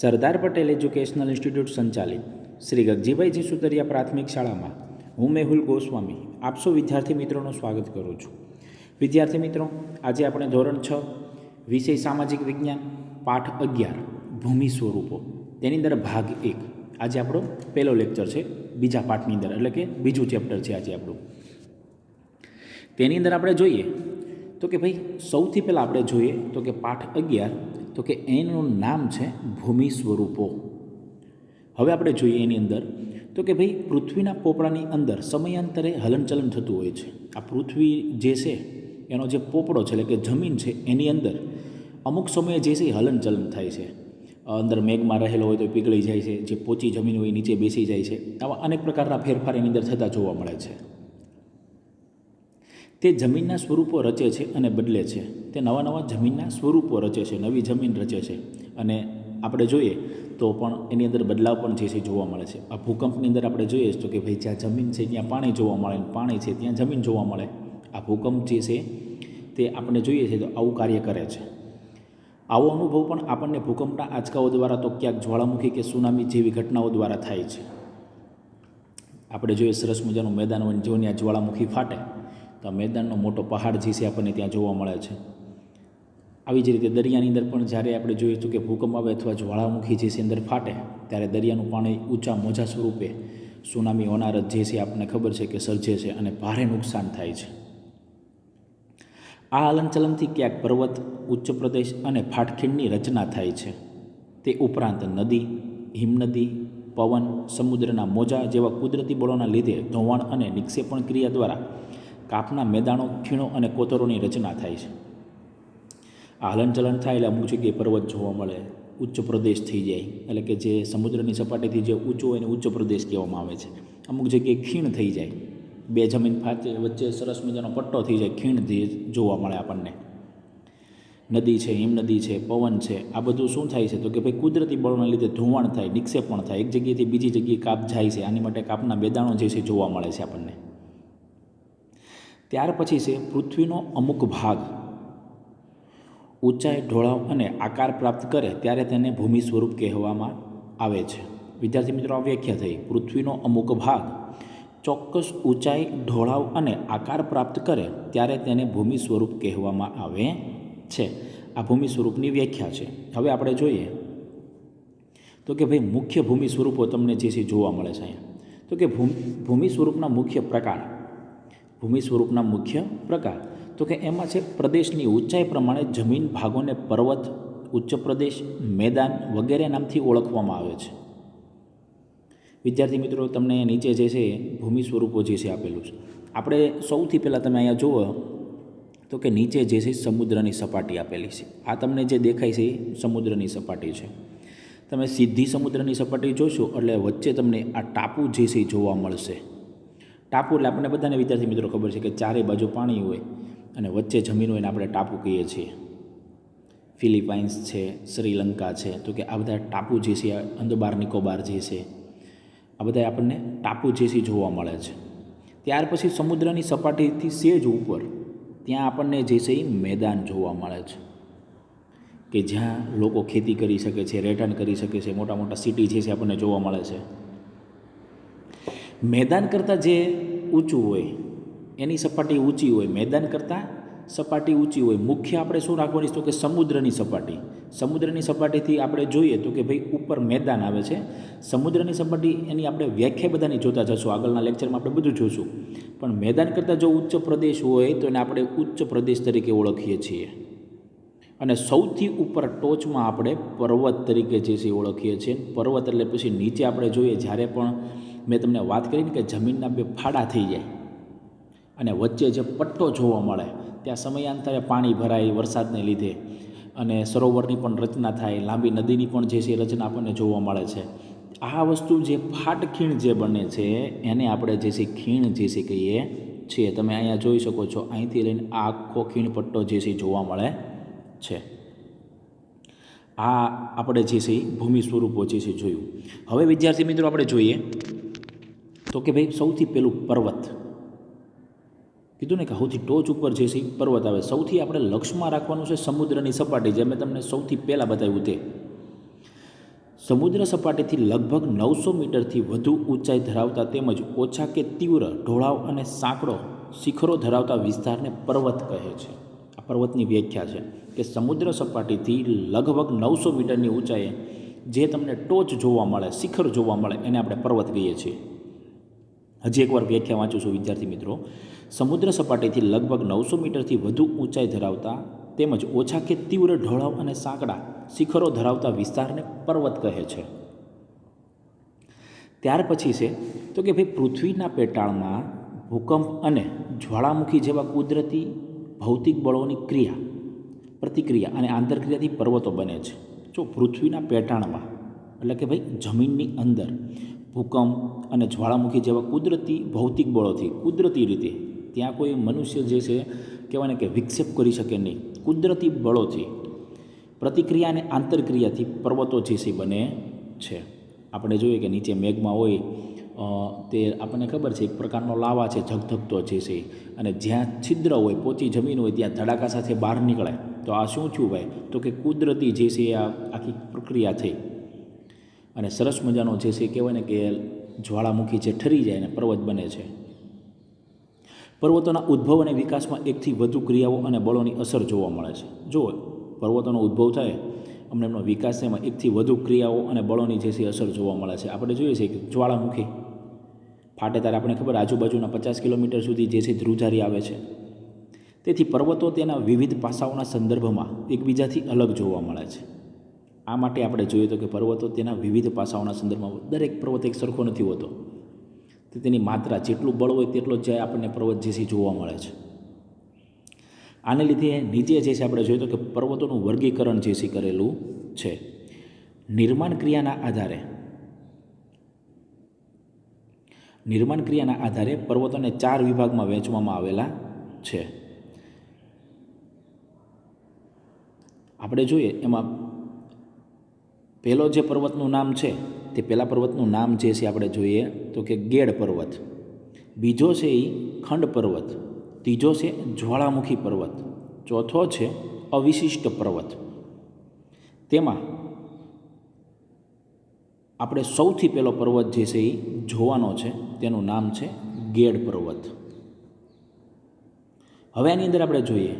Sardar Patel educational institute સંચાલિત. શ્રી ગગજીભાઈજી સુતરિયા પ્રાથમિક શાળામાં. હું મેહુલ ગોસ્વામી. આપસો વિદ્યાર્થી મિત્રોનું સ્વાગત કરું છું. વિદ્યાર્થી મિત્રો, આજે આપણે ધોરણ છ, વિષય સામાજિક વિજ્ઞાન, પાઠ અગિયાર, ભૂમિ સ્વરૂપો. તેની અંદર ભાગ એક. આજે આપણો પહેલો લેક્ચર છે, બીજા પાઠની અંદર, એટલે કે બીજું ચેપ્ટર છે આજે આપણું. તેની અંદર આપણે જોઈએ તો કે ભાઈ, સૌથી પહેલાં આપણે જોઈએ તો કે પાઠ અગિયાર તો કે એનું નામ છે ભૂમિ સ્વરૂપો. હવે આપણે જોઈએ એની અંદર તો કે ભાઈ પૃથ્વીના પોપડાની અંદર સમયાંતરે હલનચલન થતું હોય છે. આ પૃથ્વી જે છે, એનો જે પોપડો છે એટલે કે જમીન છે, એની અંદર અમુક સમયે જે છે હલનચલન થાય છે. અંદર મેઘમાં રહેલો હોય તો પીગળી જાય છે, જે પોચી જમીન હોય નીચે બેસી જાય છે. આવા અનેક પ્રકારના ફેરફાર એની અંદર થતા જોવા મળે છે. તે જમીનના સ્વરૂપો રચે છે અને બદલે છે. તે નવા નવા જમીનના સ્વરૂપો રચે છે, નવી જમીન રચે છે. અને આપણે જોઈએ તો પણ એની અંદર બદલાવ પણ જે છે જોવા મળે છે. આ ભૂકંપની અંદર આપણે જોઈએ તો કે ભાઈ જ્યાં જમીન છે ત્યાં પાણી જોવા મળે પાણી છે ત્યાં જમીન જોવા મળે. આ ભૂકંપ જે છે તે આપણે જોઈએ છે તો આવું કાર્ય કરે છે. આવો અનુભવ પણ આપણને ભૂકંપના આંચકાઓ દ્વારા તો ક્યાંક જ્વાળામુખી કે સુનામી જેવી ઘટનાઓ દ્વારા થાય છે. આપણે જોઈએ સરસ મજાનું મેદાન હોય જો ત્યાં જ્વાળામુખી ફાટે. તો મેદાનનો મોટો પહાડ જે છે આપણને ત્યાં જોવા મળે છે. આવી જ રીતે દરિયાની અંદર પણ જ્યારે આપણે જોઈએ તો કે ભૂકંપ આવે અથવા જ્વાળામુખી જે છે અંદર ફાટે, ત્યારે દરિયાનું પાણી ઊંચા મોજા સ્વરૂપે સુનામી હોનારત જે છે આપણને ખબર છે કે સર્જે છે અને ભારે નુકસાન થાય છે. આ હલનચલનથી ક્યાંક પર્વત, ઉચ્ચ પ્રદેશ અને ફાટખીણની રચના થાય છે. તે ઉપરાંત નદી, હિમનદી, પવન, સમુદ્રના મોજા જેવા કુદરતી બળોના લીધે ધોવાણ અને નિક્ષેપણ ક્રિયા દ્વારા કાપના મેદાનો, ખીણો અને કોતરોની રચના થાય છે. આ હલનચલન થાય એટલે અમુક જગ્યાએ પર્વત જોવા મળે, ઉચ્ચ પ્રદેશ થઈ જાય, એટલે કે જે સમુદ્રની સપાટીથી જે ઊંચો એને ઉચ્ચ પ્રદેશ કહેવામાં આવે છે. અમુક જગ્યાએ ખીણ થઈ જાય, બે જમીન ફાચે વચ્ચે સરસ મજાનો પટ્ટો થઈ જાય, ખીણ જોવા મળે આપણને. નદી છે, હિમનદી છે, પવન છે, આ બધું શું થાય છે? તો કે ભાઈ કુદરતી બળોના લીધે ધોવાણ થાય નિક્ષેપણ થાય, એક જગ્યાએથી બીજી જગ્યાએ કાપ જાય છે, આની માટે કાપના મેદાણો જે છે જોવા મળે છે આપણને. ત્યાર પછી છે પૃથ્વીનો અમુક ભાગ. ઊંચાઈ, ઢોળાવ અને આકાર પ્રાપ્ત કરે ત્યારે તેને ભૂમિ સ્વરૂપ કહેવામાં આવે છે. વિદ્યાર્થી મિત્રો, આ વ્યાખ્યા થઈ. પૃથ્વીનો અમુક ભાગ ચોક્કસ ઊંચાઈ, ઢોળાવ અને આકાર પ્રાપ્ત કરે ત્યારે તેને ભૂમિ સ્વરૂપ કહેવામાં આવે છે. આ ભૂમિ સ્વરૂપની વ્યાખ્યા છે. હવે આપણે જોઈએ તો કે ભાઈ મુખ્ય ભૂમિ સ્વરૂપો તમને જે છે જોવા મળે છે અહીંયા. તો કે ભૂમિ સ્વરૂપના મુખ્ય પ્રકાર ભૂમિ સ્વરૂપના મુખ્ય પ્રકાર. તો કે એમાં છે પ્રદેશની ઊંચાઈ પ્રમાણે જમીન ભાગોને પર્વત, ઉચ્ચ પ્રદેશ, મેદાન વગેરે નામથી ઓળખવામાં આવે છે. વિદ્યાર્થી મિત્રો, તમને નીચે જે છે ભૂમિ સ્વરૂપો જે છે આપેલું છે. આપણે સૌથી પહેલાં તમે અહીંયા જુઓ તો કે નીચે જે છે સમુદ્રની સપાટી આપેલી છે. આ તમને જે દેખાય છે સમુદ્રની સપાટી છે. તમે સીધી સમુદ્રની સપાટી જોશો એટલે વચ્ચે તમને આ ટાપુ જે છે જોવા મળશે. ટાપુ એટલે આપણને બધાને વિદ્યાર્થી મિત્રો ખબર છે કે ચારે બાજુ પાણી હોય અને વચ્ચે જમીન હોય એને આપણે ટાપુ કહીએ છીએ. ફિલિપાઇન્સ છે, શ્રીલંકા છે, તો કે આ બધા ટાપુ જે છે અંદબાર નિકોબાર જે છે, આ બધા આપણને ટાપુ જે છે જોવા મળે છે. ત્યાર પછી સમુદ્રની સપાટીથી સેજ ઉપર ત્યાં આપણને જે છે એ મેદાન જોવા મળે છે. કે જ્યાં લોકો ખેતી કરી શકે છે રેટર્ન કરી શકે છે, મોટા મોટા સિટી જે છે આપણને જોવા મળે છે. મેદાન કરતાં જે ઊંચું હોય, એની સપાટી ઊંચી હોય, મેદાન કરતાં સપાટી ઊંચી હોય, મુખ્ય આપણે શું રાખવાની? તો કે સમુદ્રની સપાટી. સમુદ્રની સપાટીથી આપણે જોઈએ તો કે ભાઈ ઉપર મેદાન આવે છે. સમુદ્રની સપાટી એની આપણે વ્યાખ્યા બધાની જોતા જશું. આગળના લેક્ચરમાં આપણે બધું જોશું. પણ મેદાન કરતાં જો ઉચ્ચ પ્રદેશ હોય, તો એને આપણે ઉચ્ચ પ્રદેશ તરીકે ઓળખીએ છીએ. અને સૌથી ઉપર ટોચમાં આપણે પર્વત તરીકે જે છે ઓળખીએ છીએ. પર્વત એટલે પછી નીચે આપણે જોઈએ, જ્યારે પણ મેં તમને વાત કરીને કે જમીનના બે ફાડા થઈ જાય અને વચ્ચે જે પટ્ટો જોવા મળે, ત્યાં સમયાંતરે પાણી ભરાય વરસાદને લીધે અને સરોવરની પણ રચના થાય, લાંબી નદીની પણ જે છે રચના આપણને જોવા મળે છે. આ વસ્તુ જે ફાટ ખીણ જે બને છે, એને આપણે જે છે ખીણ જે છે કહીએ છીએ. તમે અહીંયા જોઈ શકો છો, અહીંથી લઈને આખો ખીણ પટ્ટો જે છે જોવા મળે છે. આ આપણે જે છે ભૂમિ સ્વરૂપો જે છે જોયું. હવે વિદ્યાર્થી મિત્રો આપણે જોઈએ તો કે ભાઈ સૌથી પહેલું પર્વત. કીધું ને કે સૌથી ટોચ ઉપર જે છે પર્વત આવે. સૌથી આપણે લક્ષમાં રાખવાનું છે સમુદ્રની સપાટી, જે મેં તમને સૌથી પહેલાં બતાવ્યું તે. સમુદ્ર સપાટીથી લગભગ નવસો મીટરથી વધુ ઊંચાઈ ધરાવતા તેમજ ઓછા કે તીવ્ર ઢોળાવ અને સાંકડો શિખરો ધરાવતા વિસ્તારને પર્વત કહે છે. આ પર્વતની વ્યાખ્યા છે કે સમુદ્ર સપાટીથી લગભગ નવસો મીટરની ઊંચાઈએ જે તમને ટોચ જોવા મળે, શિખર જોવા મળે, એને આપણે પર્વત કહીએ છીએ. હજી એકવાર વ્યાખ્યા વાંચું છું, વિદ્યાર્થી મિત્રો. સમુદ્ર સપાટીથી લગભગ નવસો મીટરથી વધુ ઊંચાઈ ધરાવતા તેમજ ઓછા કે તીવ્ર ઢોળાવ અને સાંકડા શિખરો ધરાવતા વિસ્તારને પર્વત કહે છે. ત્યાર પછી છે, તો કે ભાઈ પૃથ્વીના પેટાળમાં ભૂકંપ અને જ્વાળામુખી જેવા કુદરતી ભૌતિક બળોની ક્રિયા, પ્રતિક્રિયા અને આંતરક્રિયાથી પર્વતો બને છે. જો પૃથ્વીના પેટાળમાં, એટલે કે ભાઈ જમીનની અંદર ભૂકંપ અને જ્વાળામુખી જેવા કુદરતી ભૌતિક બળોથી, કુદરતી રીતે ત્યાં કોઈ મનુષ્ય જે છે કહેવાય કે વિક્ષેપ કરી શકે નહીં. કુદરતી બળોથી પ્રતિક્રિયા અને આંતરક્રિયાથી પર્વતો જે છે બને છે. આપણે જોઈએ કે નીચે મેઘમાં હોય તે આપણને ખબર છે એક પ્રકારનો લાવા છે ઝગધગતો જે છે અને જ્યાં છિદ્ર હોય, પોચી જમીન હોય, ત્યાં ધડાકા સાથે બહાર નીકળે તો આ શું થયું ભાઈ? તો કે કુદરતી જે છે આ આખી પ્રક્રિયા થઈ. અને સરસ મજાનો જે છે કહેવાય ને કે જ્વાળામુખી જે ઠરી જાય અને પર્વત બને છે. પર્વતોના ઉદ્ભવ અને વિકાસમાં એકથી વધુ ક્રિયાઓ અને બળોની અસર જોવા મળે છે. જો પર્વતોનો ઉદ્ભવ થાય, અમને એમનો વિકાસ એમાં એકથી વધુ ક્રિયાઓ અને બળોની જે છે અસર જોવા મળે છે. આપણે જોઈએ છીએ કે જ્વાળામુખી ફાટે ત્યારે આપણે ખબર આજુબાજુના પચાસ કિલોમીટર સુધી જે છે ધ્રુજારી આવે છે. તેથી પર્વતો તેના વિવિધ પાસાઓના સંદર્ભમાં એકબીજાથી અલગ જોવા મળે છે. આ માટે આપણે જોઈએ તો કે પર્વતો તેના વિવિધ પાસાઓના સંદર્ભમાં દરેક પર્વત એક સરખો નથી હોતો. તો તેની માત્રા જેટલું બળ હોય તેટલો જ આપણને પર્વત જે છે જોવા મળે છે. આને લીધે નીચે જે છે આપણે જોઈએ તો કે પર્વતોનું વર્ગીકરણ જે છે કરેલું છે. નિર્માણ ક્રિયાના આધારે નિર્માણ ક્રિયાના આધારે પર્વતોને ચાર વિભાગમાં વહેંચવામાં આવેલા છે. આપણે જોઈએ એમાં પહેલો જે પર્વતનું નામ છે, તે પહેલાં પર્વતનું નામ જે છે આપણે જોઈએ, તો કે ગેડ પર્વત. બીજો છે એ ખંડ પર્વત. ત્રીજો છે જ્વાળામુખી પર્વત. ચોથો છે અવિશિષ્ટ પર્વત. તેમાં આપણે સૌથી પહેલો પર્વત જે છે એ જોવાનો છે, તેનું નામ છે ગેડ પર્વત. હવે આની અંદર આપણે જોઈએ,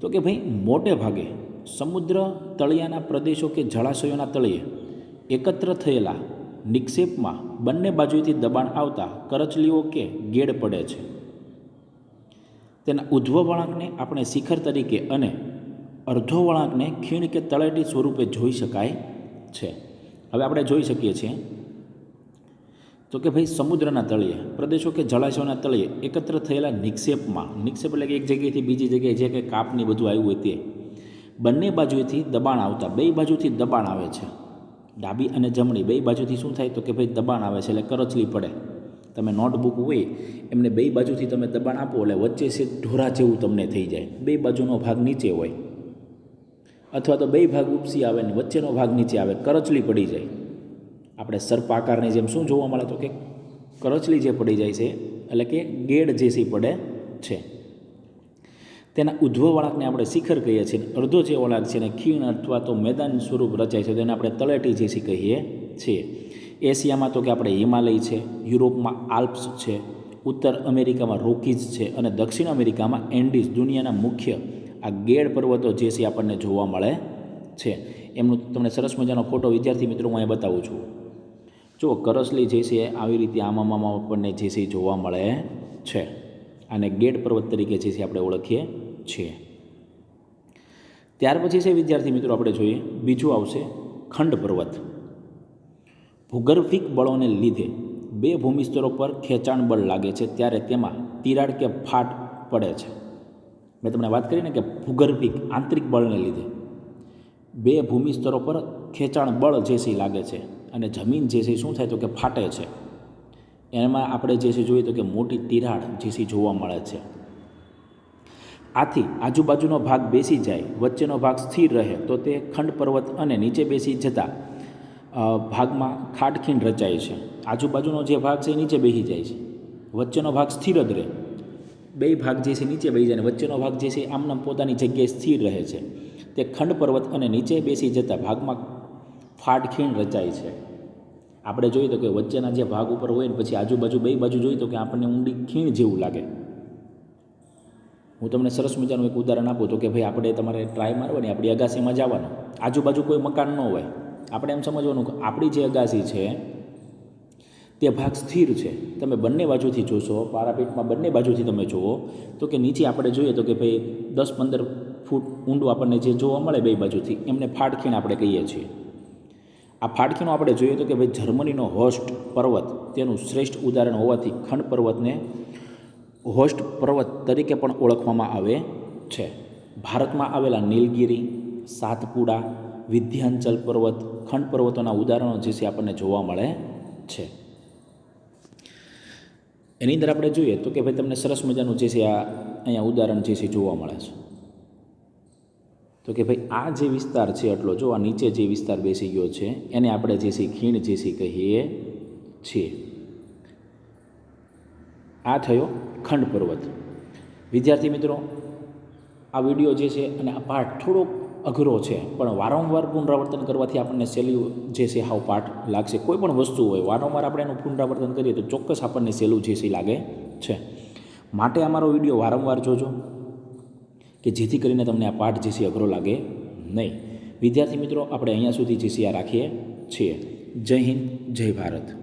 તો કે ભાઈ મોટે ભાગે સમુદ્ર તળિયાના પ્રદેશો કે જળાશયોના તળિયે એકત્ર થયેલા નિક્ષેપમાં બંને બાજુથી દબાણ આવતા કરચલીઓ કે ગેડ પડે છે. તેના ઉધ્વ વળાંકને આપણે શિખર તરીકે અને અર્ધો વળાંકને ખીણ કે તળેટી સ્વરૂપે જોઈ શકાય છે. હવે આપણે જોઈ શકીએ છીએ તો કે ભાઈ સમુદ્રના તળિયે, પ્રદેશો કે જળાશયોના તળિયે એકત્ર થયેલા નિક્ષેપમાં, નિક્ષેપ એટલે કે એક જગ્યાએથી બીજી જગ્યાએ જે કંઈ કાપની બધું આવ્યું હોય તે બંને બાજુએથી દબાણ આવતા બે બાજુથી દબાણ આવે છે. ડાબી અને જમણી બે બાજુથી શું થાય? તો કે ભાઈ દબાણ આવે છે એટલે કરચલી પડે. તમે નોટબુક હોય, એમને બે બાજુથી તમે દબાણ આપો એટલે વચ્ચે છે ઢોરા જેવું તમને થઈ જાય. બે બાજુનો ભાગ નીચે હોય. અથવા તો બે ભાગ ઉપસી આવે ને વચ્ચેનો ભાગ નીચે આવે, કરચલી પડી જાય. આપણે સર્પ આકારની જેમ શું જોવા મળે? તો કે કરચલી જે પડી જાય છે, એટલે કે ગેડ જે છે પડે છે. તેના ઉધ્વ વળાંકને આપણે શિખર કહીએ છીએ. અડધો જે વળાંક છે ને ખીણ અથવા તો મેદાન સ્વરૂપ રચાય છે તેને આપણે તળેટી જે કહીએ છીએ. એશિયામાં તો કે આપણે હિમાલય છે, યુરોપમાં આલ્પ્સ છે, ઉત્તર અમેરિકામાં રોકીઝ છે અને દક્ષિણ અમેરિકામાં એન્ડીઝ, દુનિયાના મુખ્ય આ ગેડ પર્વતો જે છે આપણને જોવા મળે છે. એમનું તમને સરસ મજાનો ફોટો વિદ્યાર્થી મિત્રો હું અહીંયા બતાવું છું. જો કરસલી જે છે આવી રીતે આમાં આપણને જે છે જોવા મળે છે. અને ગેડ પર્વત તરીકે જે છે આપણે ઓળખીએ છીએ. ત્યાર પછી છે વિદ્યાર્થી મિત્રો આપણે જોઈએ, બીજું આવશે ખંડ પર્વત. ભૂગર્ભિક બળોને લીધે બે ભૂમિસ્તરો પર ખેંચાણ બળ લાગે છે, ત્યારે તેમાં તિરાડ કે ફાટ પડે છે. મેં તમને વાત કરીને કે ભૂગર્ભિક આંતરિક બળને લીધે બે ભૂમિસ્તરો પર ખેંચાણ બળ જે છે લાગે છે અને જમીન જે છે શું થાય તો કે ફાટે છે. એમાં આપણે જે છે જોઈએ તો કે મોટી તિરાડ જે છે જોવા મળે છે. આથી આજુબાજુનો ભાગ બેસી જાય, વચ્ચેનો ભાગ સ્થિર રહે, તો તે ખંડ પર્વત અને નીચે બેસી જતા ભાગમાં ખાટખીણ રચાય છે. આજુબાજુનો જે ભાગ છે એ નીચે બેસી જાય છે. વચ્ચેનો ભાગ સ્થિર જ રહે. બે ભાગ જે છે નીચે બેસી જાય વચ્ચેનો ભાગ જે છે આમનામ પોતાની જગ્યાએ સ્થિર રહે છે. તે ખંડ પર્વત અને નીચે બેસી જતા ભાગમાં ફાટ ખીણ રચાય છે. આપણે જોઈએ તો કે વચ્ચેના જે ભાગ ઉપર હોય ને પછી આજુબાજુ બે બાજુ જોઈએ તો કે આપણને ઊંડી ખીણ જેવું લાગે. હું તમને સરસ મજાનું એક ઉદાહરણ આપું તો કે ભાઈ આપણે તમારે ટ્રાય મારવાની, આપણી અગાસીમાં જવાનું. આજુબાજુ કોઈ મકાન ન હોય. આપણે એમ સમજવાનું કે આપણી જે અગાસી છે તે ભાગ સ્થિર છે. તમે બંને બાજુથી જોશો, પારાપીઠમાં બંને બાજુથી તમે જુઓ, તો કે નીચે આપણે જોઈએ તો કે ભાઈ દસ પંદર ફૂટ ઊંડું આપણને જે જોવા મળે બે બાજુથી, એમને ફાટખીણ આપણે કહીએ છીએ. આ ફાટકીનો આપણે જોઈએ તો કે ભાઈ જર્મનીનો હોસ્ટ પર્વત તેનું શ્રેષ્ઠ ઉદાહરણ હોવાથી ખંડ પર્વતને હોસ્ટ પર્વત તરીકે પણ ઓળખવામાં આવે છે. ભારતમાં આવેલા નીલગિરી, સાતપુડા, વિધ્યાંચલ પર્વત, ખંડ પર્વતોના ઉદાહરણો જે છે આપણને જોવા મળે છે. એની અંદર આપણે જોઈએ તો કે ભાઈ તમને સરસ મજાનું જે છે આ અહીંયા ઉદાહરણ જે છે જોવા મળે છે. તો કે ભાઈ આ જે વિસ્તાર છે એટલો જો આ નીચે જે વિસ્તાર બેસી ગયો છે, એને આપણે જે છે ખીણ જે છે કહીએ છીએ. આ થયો ખંડ પર્વત. વિદ્યાર્થી મિત્રો, આ વીડિયો જે છે અને આ પાઠ થોડોક અઘરો છે, પણ વારંવાર પુનરાવર્તન કરવાથી આપણને સહેલું જે છે હાવ પાઠ લાગશે. કોઈ પણ વસ્તુ હોય, વારંવાર આપણે એનું પુનરાવર્તન કરીએ તો ચોક્કસ આપણને સહેલું જે છે લાગે છે. માટે અમારો વીડિયો વારંવાર જોજો. કે જેથી કરીને તમને આ પાઠ જે છે અઘરો લાગે નહીં. વિદ્યાર્થી મિત્રો, આપણે અહીંયા સુધી જે આ રાખીએ છીએ. જય હિન્દ, જય ભારત.